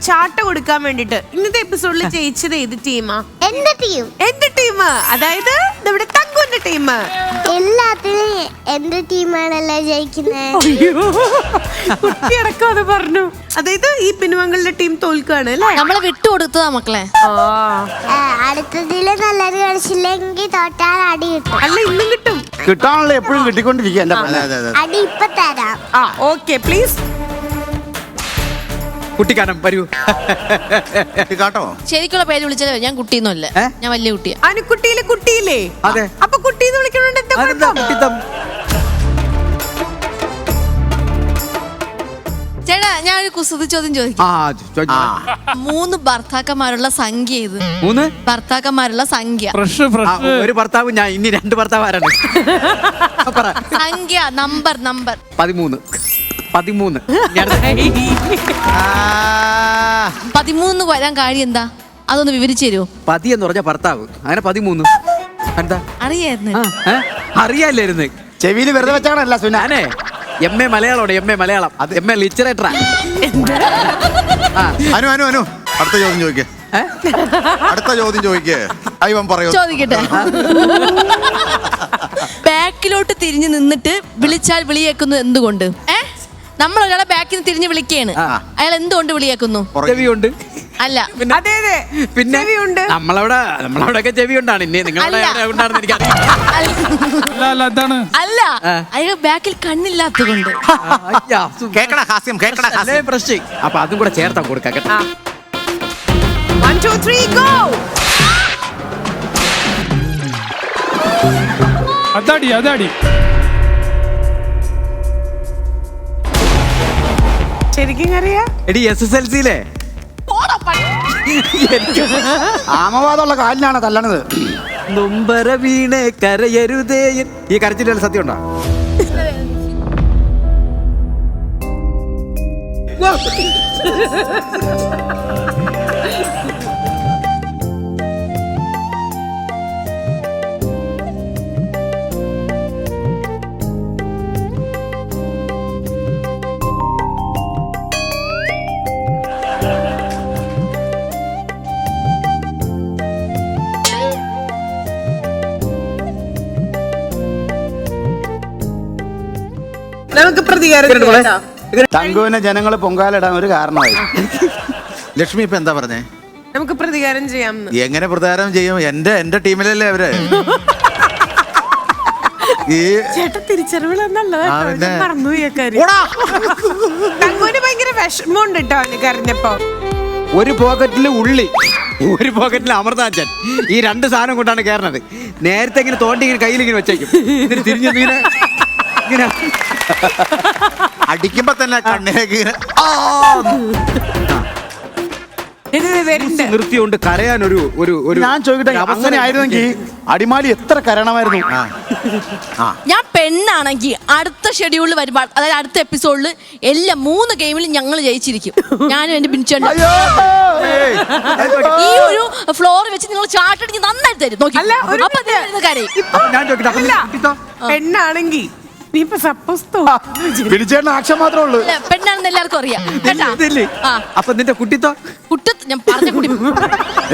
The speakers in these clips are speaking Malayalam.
ചാട്ട കൊടുക്കാൻ വേണ്ടിട്ട് ഇന്നത്തെ എപ്പിസോഡിൽ ജയിച്ചത് ഏത് ടീമാ എന്റെ ടീം എന്റെ ടീം അതായത് നമ്മുടെ തങ്കുന്റെ ടീം എല്ലാത്തിനും എന്റെ ടീമാണല്ലോ ജയിക്കുന്നത് കുട്ടിയടക്കം അത് പറഞ്ഞു. അതായത് ഈ പിൻവാങ്ങളുടെ ടീം തോൽക്കുകയാണ് അല്ലേ? നമ്മളെ വിട്ടുകൊടുത്തതാ മക്കളെ. ആ. അടുത്തതിൽ നല്ലത് കളിച്ചില്ലെങ്കിൽ തോറ്റാൽ അടി കിട്ടും. അല്ല ഇന്നും കിട്ടും. കിട്ടാനുള്ള എപ്പോഴും കിട്ടിക്കൊണ്ടിരിക്കുക അടി ഇപ്പൊ തരാം. ആ ഓക്കെ പ്ലീസ് കുട്ടിക്കാനം വരൂ. കാട്ടോ? ശരിക്കുള്ള പേര് വിളിച്ചത് ഞാൻ കുട്ടിന്നല്ല ഏ? ഞാൻ വലിയ കുട്ടിയാ. അനുക്കുട്ടിയിലെ കുട്ടിയില്ലേ? അതെ. അപ്പൊ കുട്ടീന്ന് വിളിക്കണോണ്ട് എന്താ അതെന്താ കുഴപ്പം? കുട്ടിത്തം? ചേട്ടാ ഞാൻ ഒരു കുസൃതി ചോദ്യം ചോദിക്കും. ആ ചോദിച്ചോ. ആ. മൂന്ന് ഭർത്താക്കന്മാരുള്ള സംഖ്യ ഇത് മൂന്ന്? ഭർത്താക്കന്മാരുള്ള സംഖ്യ. ഫ്രഷ് ആ, ഫ്രഷ് ഒരു ഭർത്താവ് ഞാൻ ഇനി രണ്ട് ഭർത്താവ് ആരാണ് ആ, പറ സംഖ്യ നമ്പർ നമ്പർ. പതിമൂന്ന്. പതിമൂന്ന്. പതിമൂന്ന് വരാൻ കാര്യം എന്താ? അതൊന്ന് വിവരിച്ചു തരുമോ പതി എന്ന് പറഞ്ഞ ഭർത്താവ്. അങ്ങനെ പതിമൂന്ന്. എന്താ? അറിയായിരുന്നു? അറിയാല്ലായിരുന്നു ചെവിയിൽ വെറുതെ വെച്ചാണല്ല സുനാനെ എം എ മലയാളമാണ് എം എ മലയാളം. അത് എം എ ലിറ്ററേറ്ററാ അനു അനു അനു. അടുത്ത ചോദ്യം ചോദിക്കേ. അടുത്ത ചോദ്യം ചോദിക്കേ. അയ്യവൻ പറയൂ. ചോദിക്കട്ടെ. ബാക്കിലോട്ട് തിരിഞ്ഞു നിന്നിട്ട് വിളിച്ചാൽ വിളിയേക്കുന്നത് എന്തുകൊണ്ട്? ഏ? നമ്മൾ ഒരാളെ ബാക്കിൽ നിന്ന് തിരിഞ്ഞ് വിളിക്കുകയാണ്. അയാൾ എന്തുകൊണ്ട് വിളിയാക്കുന്നു? ചെവിയുണ്ട്. അല്ല. അതെ അതെ. പിന്നെ ചെവിയുണ്ട്. നമ്മളവിടെ നമ്മളവിടെയൊക്കെ ചെവി ഉണ്ടാണ് ഇനി നിങ്ങളുടെ അല്ല. അയാൾ ബാക്കിൽ കണ്ണില്ലാത്തതുകൊണ്ട്. കേക്കട ഹാസ്യം കേക്കട ഹാസ്യം. പ്രശ്നം. അപ്പൊ അതും കൂടെ ചേർത്താ കൊടുക്കാം കേട്ടോ. വൺ ടു ത്രീ ഗോ അതാടി അതാടി. ശരിക്കും അറിയാ എടി എസ് എസ് എൽ സിയിലെ ആമവാദമുള്ള കാലിനാണ് തല്ലണത്. നുംബര വീണേ കരയരുതേ ഈ കരച്ചില്ല സത്യം ഉണ്ടോ നമുക്ക് തങ്കുവിനെ ജനങ്ങൾ പൊങ്കാലിടാൻ ഒരു കാരണമായി. ലക്ഷ്മി ഇപ്പൊ എന്താ പറഞ്ഞേ? നമുക്ക് പ്രതികാരം ചെയ്യാം എങ്ങനെ പ്രതികാരം ചെയ്യും? എന്റെ എന്റെ ടീമിലല്ലേ അവർ? ഈ ചേട്ടാ തിരിച്ചറിവിൽ തങ്കുവിന് ഭയങ്കര വിഷമമുണ്ട് കേട്ടോ അവന് കരഞ്ഞപ്പോ. ഒരു പോക്കറ്റിൽ ഉള്ളി ഒരു പോക്കറ്റിൽ അമൃതാഞ്ചൻ ഈ രണ്ട് സാധനം കൊണ്ടാണ് കേറണത് നേരത്തെ ഇങ്ങനെ തോണ്ടി ഇങ്ങനെ കയ്യിൽ ഇങ്ങനെ വെച്ചേക്കും. ഇതിന് തിരിഞ്ഞു ഇങ്ങനെ. അടിക്കുമ്പോ തന്നെ കണ്ണിലേക്ക് നിർത്തിയോണ്ട് കരയാൻ ഒരു ഒരു ഒരു ഞാൻ ചോദിക്കട്ടെ അവസാനം അവസരം ആയിരുന്നെങ്കിൽ അടിമാലി എത്ര കരണമായിരുന്നു ഞാൻ പെണ്ണാണെങ്കിൽ അടുത്ത ഷെഡ്യൂളിൽ വരുമ്പോൾ അതായത് അടുത്ത എപ്പിസോഡിൽ എല്ലാ മൂന്ന് ഗെയിമിലും ഞങ്ങൾ ജയിച്ചിരിക്കും. ഞാനും എന്റെ ബിൻചേട്ടൻ അയ്യോ ഈ ഒരു ഫ്ലോർ വെച്ച് നിങ്ങൾ ചാട്ടടിക്ക് നന്നായിട്ട് തരും. നോക്കി. അപ്പൊ കരയും. അപ്പൊ ഞാൻ ചോദിക്കട്ടെ അപ്പൊ അല്ല നിനക്ക് കിട്ടോ? പെണ്ണാണെങ്കി നീ ഇപ്പൊ സപ്പോസ് പിടിച്ചേട്ടന് ആക്ഷൻ മാത്രമേ ഉള്ളൂ. അല്ല, പെണ്ണാണെന്ന് എല്ലാവർക്കും അറിയാം. കേട്ടാ? ഇതില്ലേ? ആ. അപ്പൊ നിന്റെ കുട്ടിത്തോ? കുട്ടി ഞാൻ പറഞ്ഞ കുട്ടി.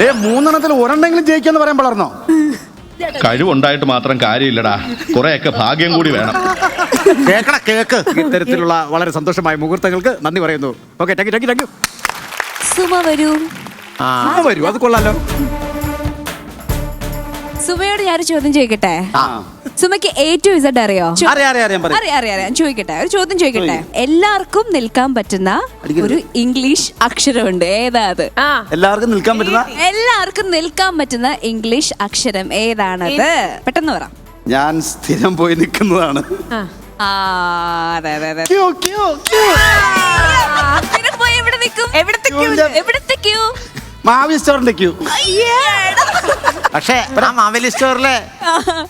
ഏ മൂന്നെണ്ണത്തിൽ ഒരെണ്ണെങ്കിലും ജയിക്കാന്ന് പറയാൻ വളർന്നോ കഴിവുണ്ടായിട്ട് മാത്രം കാര്യമില്ലടാ. കുറെയൊക്കെ ഭാഗ്യം കൂടി വേണം. കേക്കട കേക്ക്. ഇത്തരത്തിലുള്ള വളരെ സന്തോഷമായ മുഹൂർത്തങ്ങൾക്ക് നന്ദി പറയുന്നു. Okay thank you thank you thank you Suma വരൂ. ആ വരൂ. അത് കൊള്ളാലോ. സുമയോട് ഞാനൊരു ചോദ്യം ചോദിക്കട്ടെ? ആ. സുമയ്ക്ക് എ ടു ഇസഡ് അറിയോ? അറിയാം അറിയാം അറിയാം പറയും. അറിയാം അറിയാം അറിയാം. ചോദിക്കട്ടെ ഒരു ചോദ്യം ചോദിക്കട്ടെ. എല്ലാവർക്കും നിൽക്കാൻ പറ്റുന്ന ഒരു ഇംഗ്ലീഷ് അക്ഷരമുണ്ട്. ഏതാ അത്? ആ. എല്ലാവർക്കും നിൽക്കാൻ പറ്റുന്ന എല്ലാവർക്കും നിൽക്കാൻ പറ്റുന്ന ഇംഗ്ലീഷ് അക്ഷരം ഏതാണത്? പെട്ടെന്ന് പറ. ഞാൻ സ്ഥിരം പോയി നിൽക്കുന്നതാണ്. ആ. അതെ അതെ അതെ. ക്യൂ, ക്യൂ, ക്യൂ. ആ, പിന്നെ പോയി എവിടെ നിൽക്കും? എവിടത്തെ എവിടത്തെ ക്യൂ മാവി സ്റ്റോറിന്റെ ക്യൂ. പക്ഷേ ആ മാവേലി സ്റ്റോറിലെ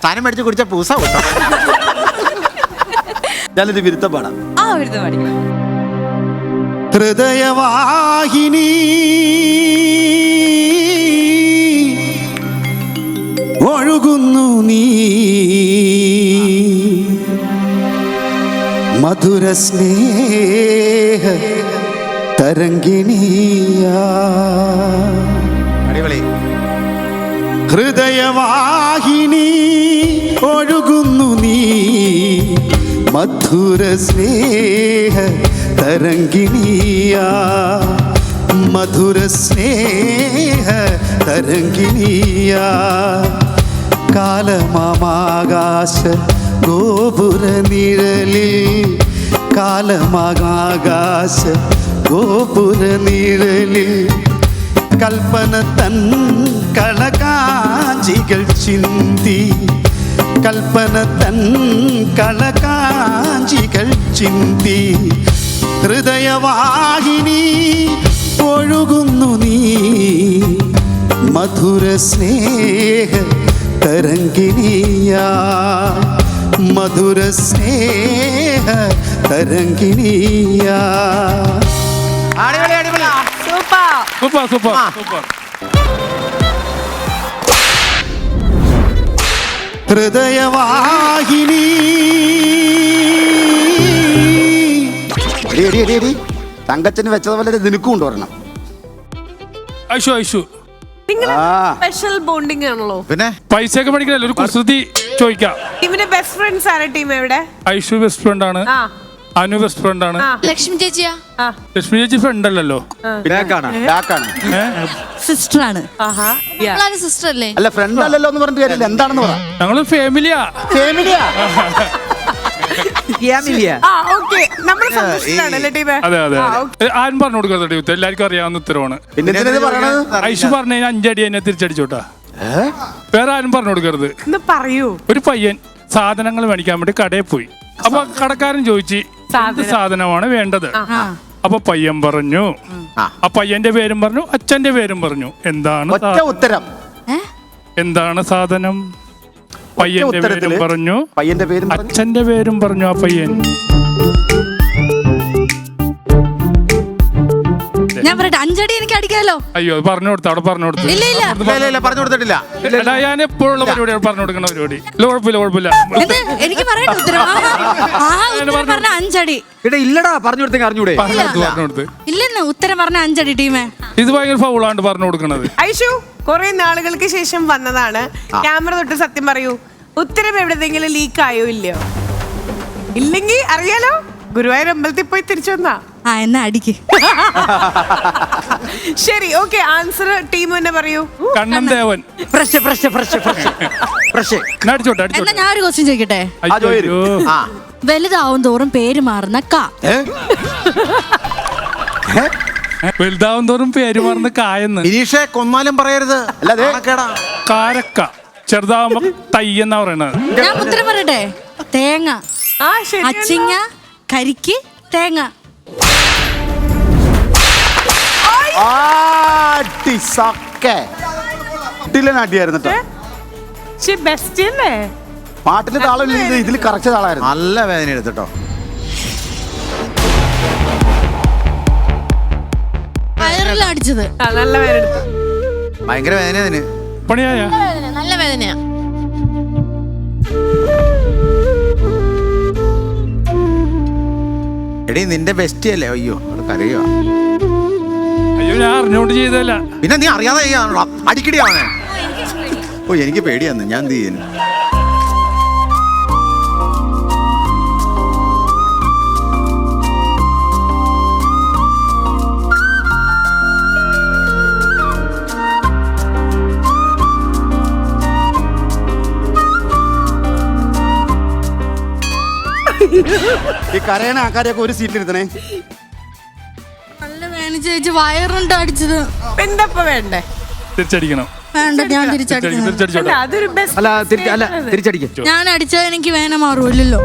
സാധനം മേടിച്ച് കുടിച്ച പൂസ കിട്ടോ. ഞാനൊരു വിരുദ്ധം പാടാം. ആ ഹൃദയവാഹിനി ഒഴുകുന്നു നീ. മധുര സ്നേഹ ഹൃദയവാഹിനി ഒഴുകുന്നു നീ. മധുര സ്നേഹ തരംഗിണിയ. മധുര സ്നേഹ തരംഗിണിയ. കാലമാകാശ ഗോപുര നിഴലിൽ കാലമാകാശ ഗോപുര നിഴലിൽ കൽപ്പന തൻ കളകാഞ്ചികൾ ചിന്തി. കൽപ്പന തൻ കളകാഞ്ചികൾ ചിന്തി. ഹൃദയവാഹിനി ഒഴുകുന്നു നീ. മധുര സ്നേഹ തരങ്കിണിയാ മധുര സ്നേഹ തരങ്കിണിയാ അടിപൊളി അടിപൊളി. സൂപ്പർ. Super super. സൂപ്പർ. ഹൃദയവാഹിനി. എടി, എടി, എടി. തങ്കച്ചന് വെച്ചതുപോലെ നിനക്കും കൊണ്ടുവരണം ഐഷു ഐഷു നിങ്ങൾ. സ്പെഷ്യൽ ബോണ്ടിങ് ആണല്ലോ. പിന്നെ? പൈസയൊക്കെ പഠിക്കണല്ലോ ഒരു കുസൃതി ചോദിക്കാം. ടീമിന്റെ ബെസ്റ്റ് ഫ്രണ്ട്സ് ആണ് ടീം എവിടെ? ഐഷു ബെസ്റ്റ് ഫ്രണ്ട് ആണ്. ആ. അനു ബെസ്റ്റ് ഫ്രണ്ട് ആണ്. ലക്ഷ്മി ചേച്ചിയാ? ലക്ഷ്മി ചേച്ചി ഫ്രണ്ട് അല്ലല്ലോ. ബാക്കാണ് ബാക്കാണ് സിസ്റ്റർ ആണ്. സിസ്റ്റർ അല്ലേ? അല്ല ഫ്രണ്ട് അല്ലല്ലോ എന്ന് പറഞ്ഞിട്ട് കാര്യമില്ല. എന്താണെന്ന് പറ. ഞങ്ങൾ ഫാമിലിയാ ഫാമിലിയാ ആ. ഓക്കെ നമ്മൾ സന്തോഷത്തിലാണല്ലേ ടീം അതെ അതെ അതെ. ആരും പറഞ്ഞു കൊടുക്കാത്ത എല്ലാവർക്കും അറിയാവുന്ന ഉത്തരവാണ്. ഐഷു പറഞ്ഞു കഴിഞ്ഞാൽ അഞ്ചടി എന്നെ തിരിച്ചടിച്ചോട്ടാ. വേറെ ആരും പറഞ്ഞു കൊടുക്കരുത്. പറയൂ. ഒരു പയ്യൻ സാധനങ്ങൾ മേടിക്കാൻ വേണ്ടി കടയിൽ പോയി. അപ്പൊ കടക്കാരൻ ചോദിച്ചു സാധനമാണ് വേണ്ടത്? അപ്പൊ പയ്യൻ പറഞ്ഞു. ആ. പയ്യന്റെ പേരും പറഞ്ഞു അച്ഛന്റെ പേരും പറഞ്ഞു. എന്താണ് ഒറ്റ ഉത്തരം. എന്താണ് സാധനം? പയ്യന്റെ പേരും പറഞ്ഞു. പയ്യന്റെ പേരും പറഞ്ഞു. അച്ഛന്റെ പേരും പറഞ്ഞു ആ പയ്യൻ. അഞ്ചടി എനിക്ക് അടിക്കാലോ? അയ്യോ അത് പറഞ്ഞു കൊടുത്തു അവിടെ പറഞ്ഞു കൊടുത്തു. ഇല്ല, ഇല്ല. ഇല്ല പറഞ്ഞു കൊടുത്തിട്ടില്ല. എടാ, ഞാൻ എപ്പോഴുള്ള പരിപാടി പറഞ്ഞു കൊടുക്കുന്ന പരിപാടി. ഇല്ല. കുഴപ്പമില്ല കുഴപ്പമില്ല എന്ത്? എനിക്ക് പറയട്ടെ ഉത്തരം. ആ, ആ ഉത്തരം പറഞ്ഞ അഞ്ചടി. ഇവിടെ ഇല്ലടാ പറഞ്ഞു കൊടുത്തെങ്കിൽ അറിഞ്ഞൂടെ. പറഞ്ഞു കൊടുത്തു പറഞ്ഞു കൊടുത്തു. ഇല്ലെന്ന് ഉത്തരം പറഞ്ഞ അഞ്ചടി ടീമേ. ഇത് ഭയങ്കര ഫൗളാണ്ട് പറഞ്ഞു കൊടുക്കണത്. ഐഷു കുറെ നാളുകൾക്ക് ശേഷം വന്നതാണ്. ക്യാമറ തൊട്ട് സത്യം പറയൂ ഉത്തരം എവിടെന്നെങ്കിലും ലീക്ക് ആയോ ഇല്ലയോ? ഇല്ലെങ്കിൽ അറിയാലോ ഗുരുവായൂർ അമ്പലത്തിൽ പോയി തിരിച്ചു വന്നാ. ആ എന്നാ അടിക്ക്. ശരി ഓക്കെ ആൻസർ ടീം തന്നെ പറയൂ. Kannan. Devan fresh fresh fresh fresh. Fresh. എന്നാ അടിച്ചോട്ടെ എന്നാ അടിച്ചോട്ടെ ഞാൻ ഒരു ക്വസ്റ്റ്യൻ ചോദിക്കട്ടെ? ആ. അയ്യോ ആ. വലുതാവും തോറും പേര് മാറുന്ന ക. വലുതാവും തോറും പേര് മറന്ന് കായെന്ന് ബിനീഷെ കൊന്നാലും പറയരുത്. അല്ല, അതെ. നാണക്കേടാ. കാരക്ക. ചെറുതാവുമ്പോ തൈ എന്നാ പറയണത്. ഞാൻ ഉത്തരം പറയട്ടെ? തേങ്ങ. ആ ശരി അച്ചിങ്ങ കരിക്ക് തേങ്ങ. നാട്ടിയായിരുന്നു പാട്ടിൽ താളം ഇതിൽ കറക്റ്റ് താളായിരുന്നു. നല്ല വേദന എടുത്തിട്ടോ അടിച്ചത്. നല്ല പേരെടുത്തു ഭയങ്കര വേദന അതിന് പണിയായ? നല്ല വേദനയാ. എടി നിന്റെ ബെസ്റ്റ് അല്ലേ അയ്യോ അവിടെ കരയോ? അയ്യോ ഞാൻ അറിഞ്ഞോണ്ട് ചെയ്തല്ല പിന്നെ നീ അറിയാതെ ചെയ്യാണല്ലോ അടിക്കടി ഓ എനിക്ക് പേടിയാന്ന് ഞാൻ എന്ത് ചെയ്യുന്നു കരയണ ആൾക്കാരെയൊക്കെ ഒരു സീറ്റ് ഇരുത്തണേ. നല്ല വേദന ചേച്ചി വയറുണ്ട് അടിച്ചത്. എന്തപ്പ വേണ്ടേ? തിരിച്ചടിക്കണം. വേണ്ട ഞാൻ തിരിച്ചടിക്ക്, തിരിച്ചടിക്കുന്നു തിരിച്ചടിച്ചോട്ടെ അല്ല അതൊരു ബെസ്റ്റ് അല്ല തിരിച്ച് അല്ല തിരിച്ചടിക്കും. ഞാൻ അടിച്ചാൽ എനിക്ക് വേന മാറുമല്ലോ.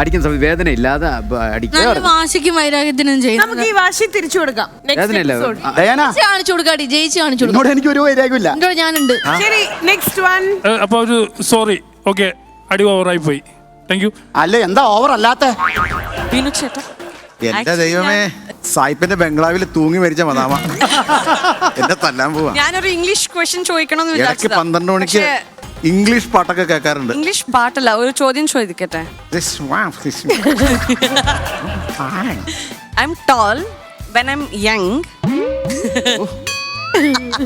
അടിക്കുന്ന സമയത്ത് വേദന ഇല്ലാതെ അടിക്കുക നല്ല വാശിക്കും വൈരാഗ്യത്തിനും നമുക്ക് ഈ വാശി തിരിച്ചു കൊടുക്കാം. നെക്സ്റ്റ് വേദനയില്ല? Episode Diana. ജയിച്ച് കാണിച്ചു കൊടുക്കാടി ജയിച്ച് കാണിച്ചു കൊടുക്കാം. എന്നോട് എനിക്ക് ഒരു വൈരാഗ്യമില്ല ഞാനുണ്ട്. ശരി നെക്സ്റ്റ് വൺ അപ്പൊ ഒരു സോറി ഓക്കെ അടി ഓവറായി പോയി. താങ്ക് യു അല്ല എന്താ ഓവർ അല്ലാത്ത എന്റെ ദൈവമേ സായിപ്പിന്റെ ബംഗ്ലാവിൽ തൂങ്ങി മരിച്ച മതാമ എന്നെ തല്ലാൻ പോവാ ഞാനൊരു ഇംഗ്ലീഷ് ക്വസ്റ്റ്യൻ ചോദിക്കണം എന്ന് ഇടയ്ക്ക് വിചാരിച്ചതാ. പന്ത്രണ്ട് മണിക്ക് പക്ഷേ ഇംഗ്ലീഷ് പാട്ടൊക്കെ കേൾക്കാറുണ്ട് ഇംഗ്ലീഷ് പാട്ടല്ല ഒരു ചോദ്യം ചോദിക്കട്ടെ This one, this I'm tall when I'm young,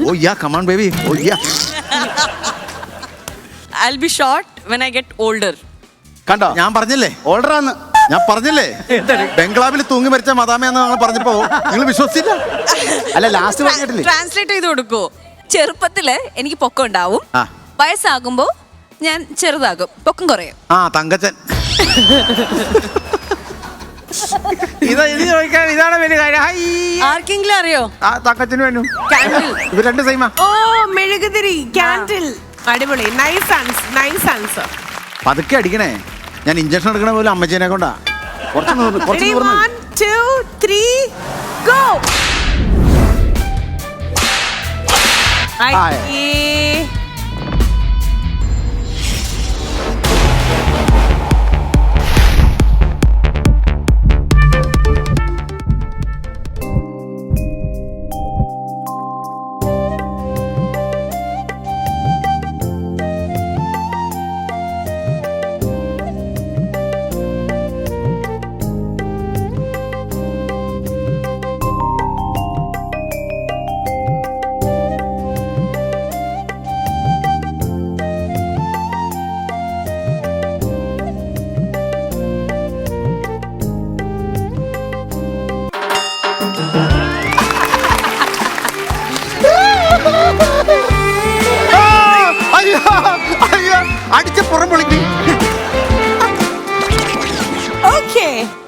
older ya come on baby. Oh yeah. I'll be short when I get older. കണ്ടോ? ഞാൻ പറഞ്ഞില്ലേ? ഓൾഡറാന്ന് ഞാൻ പറഞ്ഞില്ലേ? ബംഗ്ലാവിൽ തൂങ്ങി മരിച്ച മദാമയെന്ന് ഞങ്ങൾ പറഞ്ഞപ്പോ നിങ്ങൾ വിശ്വസിച്ചില്ല? അല്ല ലാസ്റ്റ് പറഞ്ഞിട്ടില്ലേ? ട്രാൻസ്ലേറ്റ് ചെയ്ത് കൊടുക്കോ. ചെറുപ്പത്തിൽ എനിക്ക് പൊക്കം ഉണ്ടാവും. വയസ്സാകുമ്പോ ഞാൻ ചെറുതാകും. പൊക്കം കുറയും. ആ തങ്കച്ചൻ. ഇതാണ് വലിയ കാര്യം. ഹൈ. ആർക്കെങ്കിലും അറിയോ? തങ്കച്ചന് വേണു Candle. ഇവർ രണ്ട് സൈമ ഓ മെഴുകുതിരി ക്യാൻഡിൽ അടിപൊളി. നൈസ് ആൻസർ നൈസ് ആൻസർ പതുക്കെ അടിക്കണേ. ഞാൻ ഇഞ്ചക്ഷൻ എടുക്കണ പോലെ അമ്മച്ചീനെ കൊണ്ടാ കുറച്ച് നൂറ് കുറച്ച് Ready, നൂറ് one, two, three, go. അയ്യേ. അയ്യോ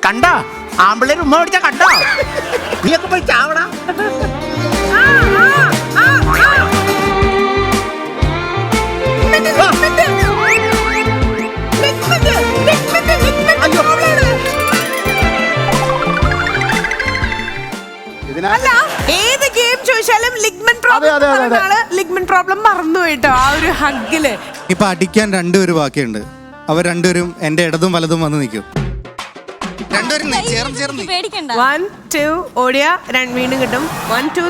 കണ്ട? ആമ്പിള്ളേർ ഉമ്മ പിടിച്ച കണ്ടോ? നീയൊക്കെ പോയി ചാവടാ. അല്ല ഏത് ഗെയിം ചോദിച്ചാലും ലിഗ്മൻ അതെ, അതെ, അതെ, അതെ. പ്രോബ്ലം ലിഗ്മൻ പ്രോബ്ലം മറന്നു പോയിട്ടോ ആ ഒരു ഹഗിൽ. ഇപ്പൊ അടിക്കാൻ രണ്ടുപേര് ബാക്കിയുണ്ട്. അവർ രണ്ടുപേരും എന്റെ ഇടതും വലതും വന്ന് നിൽക്കും. രണ്ടുപേരും ചേർന്ന് ചേർന്ന്. പേടിക്കണ്ട. വൺ ടു ഓടിയ രണ്ട് വീണ്ടും കിട്ടും. One two